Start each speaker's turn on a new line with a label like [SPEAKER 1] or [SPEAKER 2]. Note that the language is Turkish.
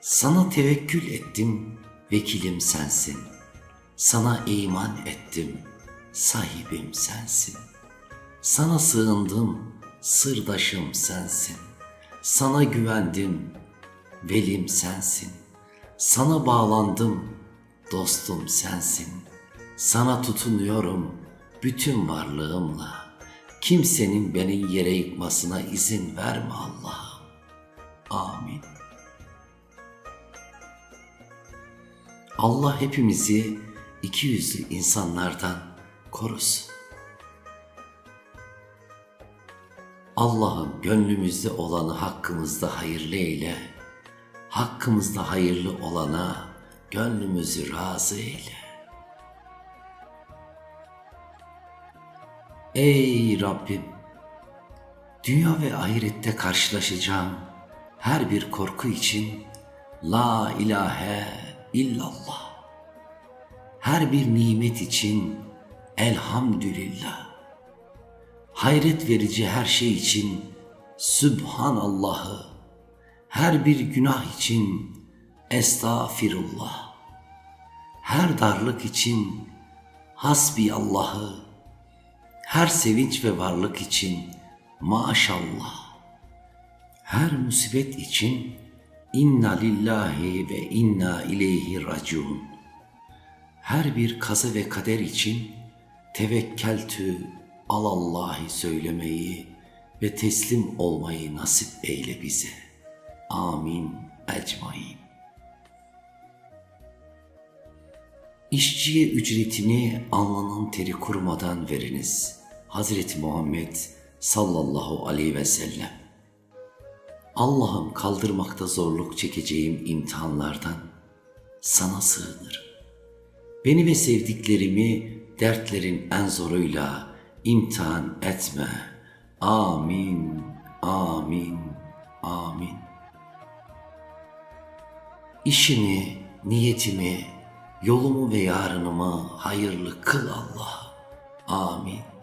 [SPEAKER 1] Sana tevekkül ettim, vekilim sensin. Sana iman ettim, sahibim sensin. Sana sığındım, sırdaşım sensin. Sana güvendim, velim sensin. Sana bağlandım, dostum sensin. Sana tutunuyorum bütün varlığımla. Kimsenin beni yere yıkmasına izin verme Allah'ım. Amin. Allah hepimizi iki yüzlü insanlardan korusun. Allah'ım gönlümüzde olanı hakkımızda hayırlı eyle. Hakkımızda hayırlı olana gönlümüzü razı eyle. Ey Rabbim! Dünya ve ahirette karşılaşacağım her bir korku için La ilahe illallah. Her bir nimet için elhamdülillah. Hayret verici her şey için Sübhanallah'ı. Her bir günah için estağfirullah. Her darlık için hasbiyallahı. Her sevinç ve varlık için maşallah. Her musibet için inna lillahi ve inna ileyhi raciun. Her bir kaza ve kader için tevekkeltü alallahi söylemeyi ve teslim olmayı nasip eyle bize. Amin ecmain. İşçiye ücretini alnının teri kurumadan veriniz. Hazreti Muhammed sallallahu aleyhi ve sellem. Allah'ım kaldırmakta zorluk çekeceğim imtihanlardan sana sığınırım. Beni ve sevdiklerimi dertlerin en zoruyla imtihan etme. Amin, amin, amin. İşimi, niyetimi, yolumu ve yarınımı hayırlı kıl Allah. Amin.